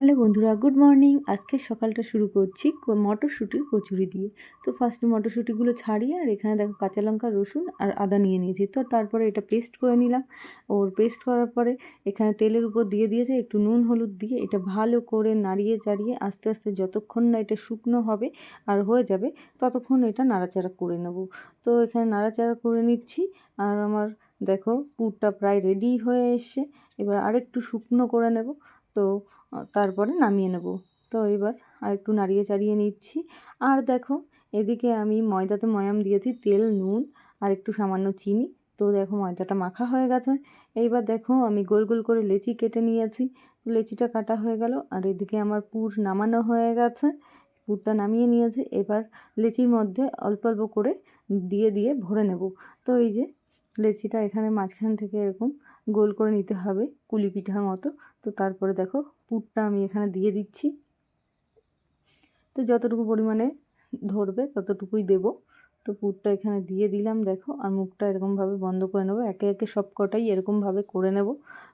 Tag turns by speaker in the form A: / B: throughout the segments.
A: Hello বন্ধুরা, good morning. আজকে সকালটা শুরু করছি মটরশুঁটির কচুরি দিয়ে। তো ফার্স্ট মটরশুঁটিগুলো ছাড়িয়ে আর এখানে দেখো কাঁচা লঙ্কা, রসুন আর আদা নিয়ে নিয়েছি। তো তারপরে এটা পেস্ট করে নিলাম। ওর পেস্ট করার পরে এখানে তেলের উপর দিয়ে দিয়েছে একটু নুন, হলুদ দিয়ে। এটা ভালো করে নাড়িয়ে চাড়িয়ে আস্তে আস্তে যতক্ষণ না এটা শুকনো হবে আর হয়ে যাবে, ততক্ষণ এটা নাড়াচাড়া করে নেব। তো এখানে নাড়াচাড়া করে নিচ্ছি আর আমার দেখো পুরটা প্রায় রেডি হয়ে এসছে। এবার আরেকটু শুকনো করে নেব। তো তারপরে নামিয়ে নেব। তো এবার আর একটু নাড়িয়ে চাড়িয়ে নিচ্ছি। আর দেখো, এদিকে আমি ময়দাতে ময়াম দিয়েছি তেল, নুন আর একটু সামান্য চিনি। তো দেখো, ময়দাটা মাখা হয়ে গেছে। এইবার দেখো, আমি গোল গোল করে লেচি কেটে নিয়েছি। লেচিটা কাটা হয়ে গেল আর এদিকে আমার পুর নামানো হয়ে গেছে। পুরটা নামিয়ে নিয়েছি। এবার লেচির মধ্যে অল্প অল্প করে দিয়ে দিয়ে ভরে নেব। তো এই যে, লেচিটা এখানে মাঝখান থেকে এরকম গোল করে নিতে হবে কুলি পিঠার মতো। তো তারপরে দেখো পুরটা আমি এখানে দিয়ে দিচ্ছি। তো যতটুকু পরিমাণে ধরবে ততটুকুই দেব। তো পুরটা এখানে দিয়ে দিলাম, দেখো। আর মুখটা এরকমভাবে বন্ধ করে নেব। একে একে সব কটাই এরকমভাবে করে নেব।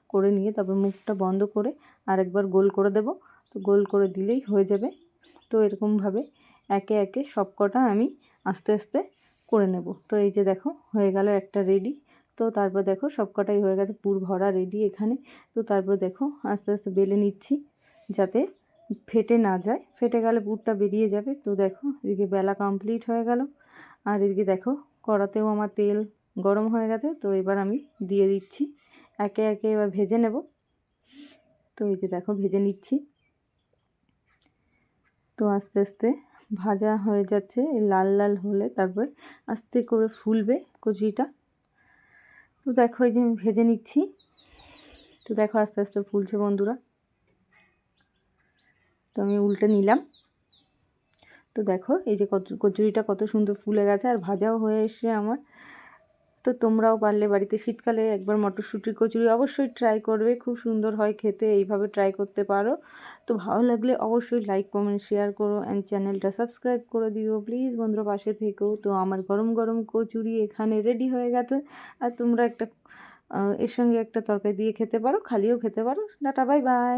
A: করে নিয়ে তারপর মুখটা বন্ধ করে আরেকবার গোল করে দেব। তো গোল করে দিলেই হয়ে যাবে। তো এরকমভাবে একে একে সব কটা আমি আস্তে আস্তে করে নেব। তো এই যে দেখো, হয়ে গেল একটা রেডি। তো তারপর দেখো সব কটাই হয়ে গেছে, পুর ভরা রেডি এখানে। তো তারপর দেখো আস্তে আস্তে বেলে নিচ্ছি যাতে ফেটে না যায়। ফেটে গেলে পুরটা বেরিয়ে যাবে। তো দেখো এদিকে বেলা কমপ্লিট হয়ে গেল। আর এদিকে দেখো কড়াতেও আমার তেল গরম হয়ে গেছে। তো এবার আমি দিয়ে দিচ্ছি। একে একে এবার ভেজে নেব। তো এই যে দেখো ভেজে নিচ্ছি। তো আস্তে আস্তে ভাজা হয়ে যাচ্ছে, লাল লাল হলে তারপরে আস্তে করে ফুলবে কচুরিটা। তো দেখো এই যে আমি ভেজে নিচ্ছি। তো দেখো আস্তে আস্তে ফুলছে বন্ধুরা। তো আমি উল্টে নিলাম। তো দেখো এই যে কচু, কচুরিটা কত সুন্দর ফুলে গেছে আর ভাজাও হয়ে এসে আমার। তো তোমরাও পারলে বাড়িতে শীতকালে একবার মটরশুঁটির কচুরি অবশ্যই ট্রাই করবে, খুব সুন্দর হয় খেতে, এইভাবে ট্রাই করতে পারো। তো ভালো লাগলে অবশ্যই লাইক কমেন্ট শেয়ার করো অ্যান্ড চ্যানেলটা সাবস্ক্রাইব করে দিও। প্লিজ বন্ধুরা পাশে থেকেও তো আমার গরম গরম কচুরি এখানে রেডি হয়ে গেছে। আর তোমরা একটা এর সঙ্গে একটা তরকারি দিয়ে খেতে পারো, খালিও খেতে পারো। Data bye bye